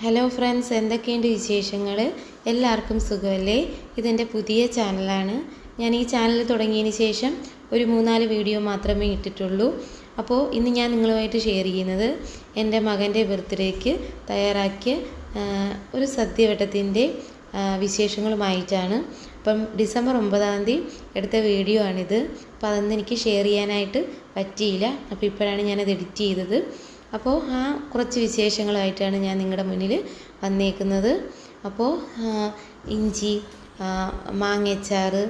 Hello friends എന്തൊക്കെയുണ്ട് വിശേഷങ്ങൾ എല്ലാവർക്കും സുഖമല്ലേ? ഇതെന്റെ പുതിയ ചാനലാണ്. ഞാൻ ഈ ചാനൽ തുടങ്ങിയതിന് ശേഷം ഒരു മൂന്നാൽ വീഡിയോ മാത്രമേ ഇട്ടിട്ടുള്ളൂ. അപ്പോൾ ഇന്ന് ഞാൻ നിങ്ങളുമായിട്ട് ഷെയർ ചെയ്യുന്നത് എന്റെ മകന്റെ ബർത്ത്ഡേക്ക് തയ്യാറാക്കിയ ഒരു സദ്യവട്ടത്തിന്റെ വിശേഷങ്ങളുമായിട്ടാണ്. അപ്പം ഡിസംബർ ഒമ്പതാം തീയതി എടുത്ത വീഡിയോ ആണിത്. അപ്പോൾ അതൊന്നും എനിക്ക് ഷെയർ ചെയ്യാനായിട്ട് പറ്റിയില്ല. അപ്പോൾ ഇപ്പോഴാണ് ഞാനത് എഡിറ്റ് ചെയ്തത്. അപ്പോൾ ആ കുറച്ച് വിശേഷങ്ങളായിട്ടാണ് ഞാൻ നിങ്ങളുടെ മുന്നിൽ വന്നേക്കുന്നത്. അപ്പോൾ ഇഞ്ചി മാങ്ങയച്ചാറ്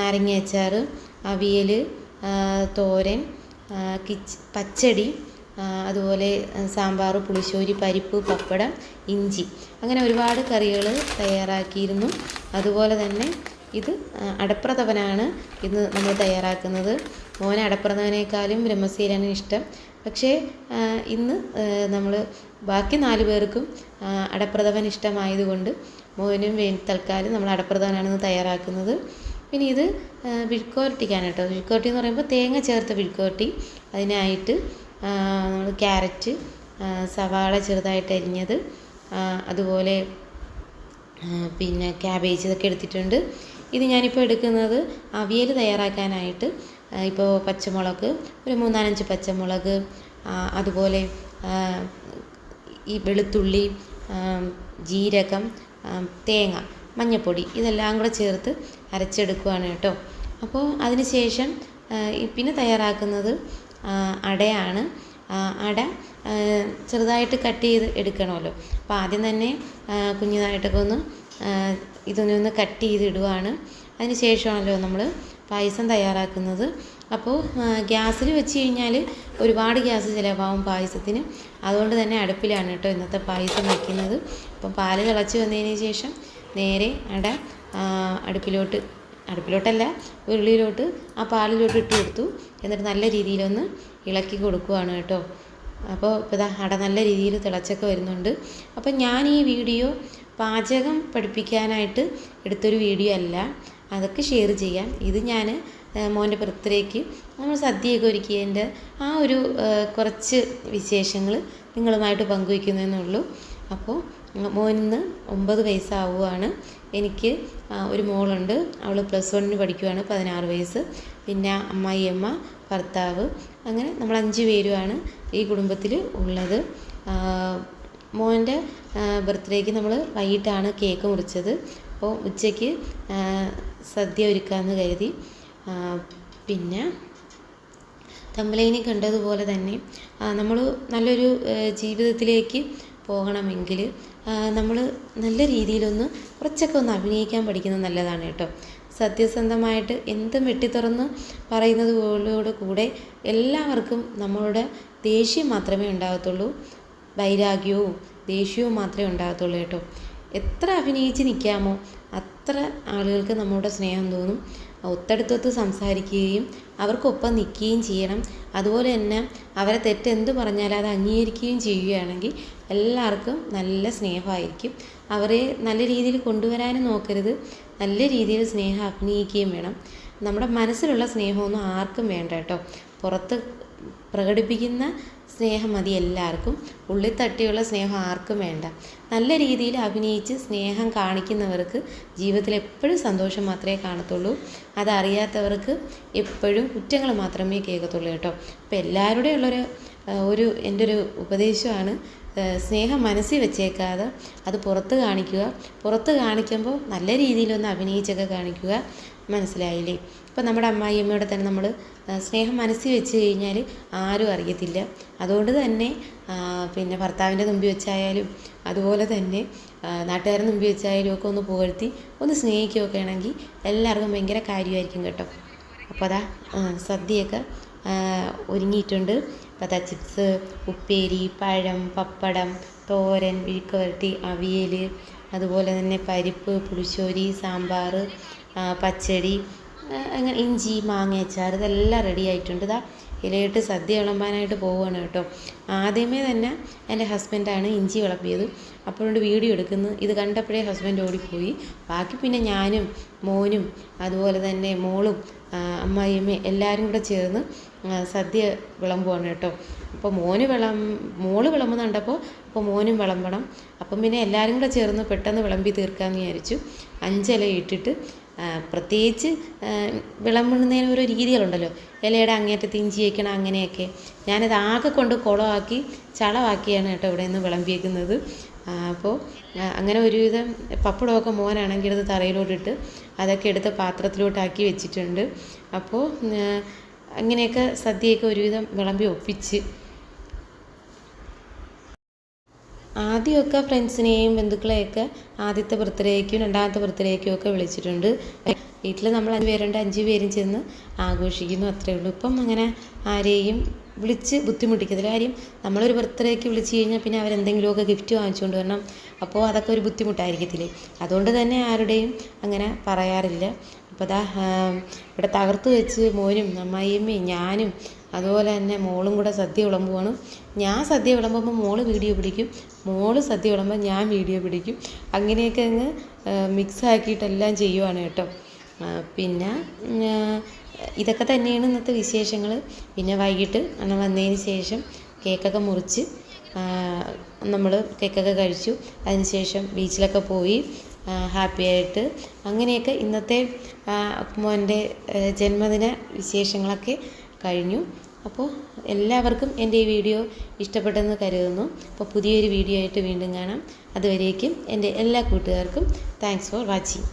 നാരങ്ങയച്ചാറ് അവിയൽ തോരൻ കിച്ച് പച്ചടി അതുപോലെ സാമ്പാർ പുളിശ്ശേരി പരിപ്പ് പപ്പടം ഇഞ്ചി. അങ്ങനെ ഒരുപാട് കറികൾ തയ്യാറാക്കിയിരുന്നു. അതുപോലെ തന്നെ ഇത് അടപ്രഥമനാണ് ഇന്ന് നമ്മൾ തയ്യാറാക്കുന്നത്. മോന് അടപ്രഥമനേക്കാളും ബ്രഹ്മസീലാണ് ഇഷ്ടം. പക്ഷേ ഇന്ന് നമ്മൾ ബാക്കി നാല് പേർക്കും അടപ്രഥവൻ ഇഷ്ടമായതുകൊണ്ട് മോനും വേ തൽക്കാലം നമ്മൾ അടപ്രഥമനാണ് തയ്യാറാക്കുന്നത്. പിന്നെ ഇത് വിഴുക്കോരട്ടിക്കാണ് കേട്ടോ. വിഴുക്കുവരട്ടി എന്ന് പറയുമ്പോൾ തേങ്ങ ചേർത്ത വിഴുക്കുവരട്ടി. അതിനായിട്ട് നമ്മൾ ക്യാരറ്റ് സവാള ചെറുതായിട്ട് അരിഞ്ഞത് അതുപോലെ പിന്നെ ക്യാബേജ് ഇതൊക്കെ എടുത്തിട്ടുണ്ട്. ഇത് ഞാനിപ്പോൾ എടുക്കുന്നത് അവിയൽ തയ്യാറാക്കാനായിട്ട്. ഇപ്പോൾ പച്ചമുളക് ഒരു മൂന്നാലഞ്ച് പച്ചമുളക് അതുപോലെ ഈ വെളുത്തുള്ളി ജീരകം തേങ്ങ മഞ്ഞൾപ്പൊടി ഇതെല്ലാം കൂടെ ചേർത്ത് അരച്ചെടുക്കുകയാണ് കേട്ടോ. അപ്പോൾ അതിന് ശേഷം പിന്നെ തയ്യാറാക്കുന്നത് അടയാണ്. അട ചെറുതായിട്ട് കട്ട് ചെയ്ത് എടുക്കണമല്ലോ. അപ്പോൾ ആദ്യം തന്നെ കുഞ്ഞതായിട്ടൊക്കെ ഒന്ന് ഇതൊന്നൊന്ന് കട്ട് ചെയ്ത് ഇടുവാണ് അതിന് ശേഷമാണല്ലോ നമ്മൾ പായസം തയ്യാറാക്കുന്നത്. അപ്പോൾ ഗ്യാസിൽ വെച്ച് കഴിഞ്ഞാൽ ഒരുപാട് ഗ്യാസ് ചിലവാകും പായസത്തിന്. അതുകൊണ്ട് തന്നെ അടുപ്പിലാണ് കേട്ടോ ഇന്നത്തെ പായസം വയ്ക്കുന്നത് അപ്പം പാൽ തിളച്ച് വന്നതിന് ശേഷം നേരെ അട അടുപ്പിലോട്ട് അടുപ്പിലോട്ടല്ല ഉരുളിയിലോട്ട് ആ പാലിലോട്ട് ഇട്ട് കൊടുത്തു. എന്നിട്ട് നല്ല രീതിയിലൊന്ന് ഇളക്കി കൊടുക്കുവാണ് കേട്ടോ. അപ്പോൾ ഇപ്പോൾ ഇതാ അട നല്ല രീതിയിൽ തിളച്ചൊക്കെ വരുന്നുണ്ട്. അപ്പം ഞാൻ ഈ വീഡിയോ പാചകം പഠിപ്പിക്കാനായിട്ട് എടുത്തൊരു വീഡിയോ അല്ല. അതൊക്കെ ഷെയർ ചെയ്യാം ഇത് ഞാൻ മോന്റെ ബർത്ത്ഡേക്ക് നമ്മൾ സദ്യയൊക്കെ ഒരുക്കിയതിന്റെ ആ ഒരു കുറച്ച് വിശേഷങ്ങൾ നിങ്ങളുമായിട്ട് പങ്കുവയ്ക്കുന്നതെന്നേ ഉള്ളൂ അപ്പോൾ മോനിന്ന് ഒമ്പത് വയസ്സാവുകയാണ് എനിക്ക് ഒരു മോളുണ്ട്. അവൾ പ്ലസ് വണ്ണിന് പഠിക്കുവാണ് പതിനാറ് വയസ്സ്. പിന്നെ അമ്മായിയമ്മ ഭർത്താവ്. അങ്ങനെ നമ്മൾ അഞ്ച് പേരുമാണ് ഈ കുടുംബത്തിൽ ഉള്ളത്. മോന്റെ ബർത്ത്ഡേക്ക് നമ്മൾ വൈകിട്ടാണ് കേക്ക് മുറിച്ചത്. അപ്പോൾ ഉച്ചയ്ക്ക് സദ്യ ഒരുക്കാമെന്ന് കരുതി. പിന്നെ തമ്പലൈനി കണ്ടതുപോലെ തന്നെ നമ്മൾ നല്ലൊരു ജീവിതത്തിലേക്ക് പോകണമെങ്കിൽ നമ്മൾ നല്ല രീതിയിലൊന്ന് കുറച്ചൊക്കെ ഒന്ന് അഭിനയിക്കാൻ പഠിക്കുന്നത് നല്ലതാണ് കേട്ടോ. സത്യസന്ധമായിട്ട് എന്തും വെട്ടിത്തുറന്ന് പോലോട് കൂടെ എല്ലാവർക്കും നമ്മളുടെ ദേഷ്യം മാത്രമേ ഉണ്ടാകത്തുള്ളൂ വൈരാഗ്യവും ദേഷ്യവും മാത്രമേ ഉണ്ടാകത്തുള്ളൂ കേട്ടോ. എത്ര അഭിനയിച്ച് നിൽക്കാമോ അത്ര ആളുകൾക്ക് നമ്മളുടെ സ്നേഹം തോന്നും. ഒത്തടുത്തൊത്ത് സംസാരിക്കുകയും അവർക്കൊപ്പം നിൽക്കുകയും ചെയ്യണം. അതുപോലെ തന്നെ അവരെ തെറ്റ് എന്ത് പറഞ്ഞാലും അത് അംഗീകരിക്കുകയും ചെയ്യുകയാണെങ്കിൽ എല്ലാവർക്കും നല്ല സ്നേഹമായിരിക്കും. അവരെ നല്ല രീതിയിൽ കൊണ്ടുവരാനും നോക്കരുത്. നല്ല രീതിയിൽ സ്നേഹം അഭിനയിക്കുകയും വേണം. നമ്മുടെ മനസ്സിലുള്ള സ്നേഹമൊന്നും ആർക്കും വേണ്ട കേട്ടോ. പുറത്ത് പ്രകടിപ്പിക്കുന്ന സ്നേഹം മതി എല്ലാവർക്കും. ഉള്ളിൽ തട്ടിയുള്ള സ്നേഹം ആർക്കും വേണ്ട. നല്ല രീതിയിൽ അഭിനയിച്ച് സ്നേഹം കാണിക്കുന്നവർക്ക് ജീവിതത്തിൽ എപ്പോഴും സന്തോഷം മാത്രമേ കാണത്തുള്ളൂ. അതറിയാത്തവർക്ക് എപ്പോഴും കുറ്റങ്ങൾ മാത്രമേ കേൾക്കത്തുള്ളൂ കേട്ടോ. അപ്പോൾ എല്ലാവരുടെയും ഉള്ളൊരു ഒരു എന്റെ ഒരു ഉപദേശമാണ് സ്നേഹം മനസ്സിൽ വെച്ചേക്കാതെ അത് പുറത്ത് കാണിക്കുക. പുറത്ത് കാണിക്കുമ്പോൾ നല്ല രീതിയിലൊന്ന് അഭിനയിച്ചൊക്കെ കാണിക്കുക മനസ്സിലായില്ലേ? ഇപ്പം നമ്മുടെ അമ്മായിയമ്മയോടെ തന്നെ നമ്മൾ സ്നേഹം മനസ്സിൽ വെച്ച് കഴിഞ്ഞാൽ ആരും അറിയത്തില്ല. അതുകൊണ്ട് തന്നെ പിന്നെ ഭർത്താവിന്റെ മുമ്പിൽ വെച്ചായാലും അതുപോലെ തന്നെ നാട്ടുകാരൻ മുമ്പിൽ വെച്ചായാലും ഒക്കെ ഒന്ന് പുകഴ്ത്തി ഒന്ന് സ്നേഹിക്കുകയൊക്കെ ആണെങ്കിൽ എല്ലാവർക്കും ഭയങ്കര കാര്യമായിരിക്കും കേട്ടോ. അപ്പോൾ അതാ സദ്യയൊക്കെ ഒരുങ്ങിയിട്ടുണ്ട്. അതാ ചിപ്സ് ഉപ്പേരി പഴം പപ്പടം തോരൻ വിഴുക്ക് വരട്ടി അവിയൽ അതുപോലെ തന്നെ പരിപ്പ് പുളിശ്ശേരി സാമ്പാർ പച്ചടി അങ്ങനെ ഇഞ്ചി മാങ്ങ അച്ചാർ ഇതെല്ലാം റെഡി ആയിട്ടുണ്ട്. ഇതാ ഇലയിട്ട് സദ്യ വിളമ്പാനായിട്ട് പോവുകയാണ് കേട്ടോ. ആദ്യമേ തന്നെ എന്റെ ഹസ്ബൻഡാണ് ഇഞ്ചി വിളമ്പിയത്. അപ്പോഴുണ്ട് വീഡിയോ എടുക്കുന്നു. ഇത് കണ്ടപ്പോഴേ ഹസ്ബൻഡ് ഓടിപ്പോയി. ബാക്കി പിന്നെ ഞാനും മോനും അതുപോലെ തന്നെ മോളും അമ്മായിയമ്മ എല്ലാവരും കൂടെ ചേർന്ന് സദ്യ വിളമ്പുവാണ് കേട്ടോ. അപ്പോൾ മോന് വിളം മോൾ വിളമ്പുന്ന കണ്ടപ്പോൾ അപ്പോൾ മോനും വിളമ്പണം. അപ്പം പിന്നെ എല്ലാവരും കൂടെ ചേർന്ന് പെട്ടെന്ന് വിളമ്പി തീർക്കാമെന്ന് വിചാരിച്ചു. അഞ്ചില ഇട്ടിട്ട് പ്രത്യേകിച്ച് വിളമ്പുന്നതിന് ഓരോ രീതികളുണ്ടല്ലോ. ഇലയുടെ അങ്ങേറ്റത്ത് ഇഞ്ചി വയ്ക്കണം അങ്ങനെയൊക്കെ. ഞാനത് ആകെ കൊണ്ട് കുളമാക്കി ചളമാക്കിയാണ് കേട്ടോ ഇവിടെ നിന്ന് വിളമ്പിയേക്കുന്നത്. അപ്പോൾ അങ്ങനെ ഒരുവിധം പപ്പടമൊക്കെ മോനാണെങ്കിൽ എടുത്ത് തറയിലോട്ടിട്ട് അതൊക്കെ എടുത്ത് പാത്രത്തിലോട്ടാക്കി വെച്ചിട്ടുണ്ട്. അപ്പോൾ അങ്ങനെയൊക്കെ സദ്യയൊക്കെ ഒരുവിധം വിളമ്പി ഒപ്പിച്ച് ആദ്യമൊക്കെ ഫ്രണ്ട്സിനെയും ബന്ധുക്കളെയൊക്കെ ആദ്യത്തെ ബർത്ത്ഡേക്കും രണ്ടാമത്തെ ബർത്ത്ഡേക്കും ഒക്കെ വിളിച്ചിട്ടുണ്ട്. വീട്ടിൽ നമ്മൾ അഞ്ച് പേരുണ്ട്. അഞ്ച് പേരും ചെന്ന് ആഘോഷിക്കുന്നു. അത്രേ ഉള്ളൂ. ഇപ്പം അങ്ങനെ ആരെയും വിളിച്ച് ബുദ്ധിമുട്ടിക്കത്തില്ല. കാര്യം നമ്മളൊരു ബർത്ത്ഡേക്ക് വിളിച്ച് കഴിഞ്ഞാൽ പിന്നെ അവരെന്തെങ്കിലുമൊക്കെ ഗിഫ്റ്റ് വാങ്ങിച്ചുകൊണ്ട് വരണം. അപ്പോൾ അതൊക്കെ ഒരു ബുദ്ധിമുട്ടായിരിക്കത്തില്ലേ? അതുകൊണ്ട് തന്നെ ആരുടെയും അങ്ങനെ പറയാറില്ല. അപ്പോൾ അതാ ഇവിടെ തകർത്ത് വെച്ച് മോനും അമ്മായിയമ്മയും ഞാനും അതുപോലെ തന്നെ മോളും കൂടെ സദ്യ വിളമ്പുവാണ്. ഞാൻ സദ്യ വിളമ്പുമ്പോൾ മോൾ വീഡിയോ പിടിക്കും. മോൾ സദ്യ വിളമ്പുമ്പോൾ ഞാൻ വീഡിയോ പിടിക്കും. അങ്ങനെയൊക്കെ അങ്ങ് മിക്സ് ആക്കിയിട്ടെല്ലാം ചെയ്യുവാണ് കേട്ടോ. പിന്നെ ഇതൊക്കെ തന്നെയാണ് ഇന്നത്തെ വിശേഷങ്ങൾ പിന്നെ വൈകിട്ട് അണ്ണൻ വന്നതിന് ശേഷം കേക്കൊക്കെ മുറിച്ച് നമ്മൾ കേക്കൊക്കെ കഴിച്ചു. അതിനുശേഷം ബീച്ചിലൊക്കെ പോയി ഹാപ്പി ആയിട്ട്. അങ്ങനെയൊക്കെ ഇന്നത്തെ മോന്റെ ജന്മദിന വിശേഷങ്ങളൊക്കെ കഴിഞ്ഞു. അപ്പോൾ എല്ലാവർക്കും എന്റെ ഈ വീഡിയോ ഇഷ്ടപ്പെട്ടെന്ന് കരുതുന്നു. അപ്പോൾ പുതിയൊരു വീഡിയോ ആയിട്ട് വീണ്ടും കാണാം. അതുവരേക്കും എന്റെ എല്ലാ കൂട്ടുകാർക്കും താങ്ക്സ് ഫോർ വാച്ചിങ്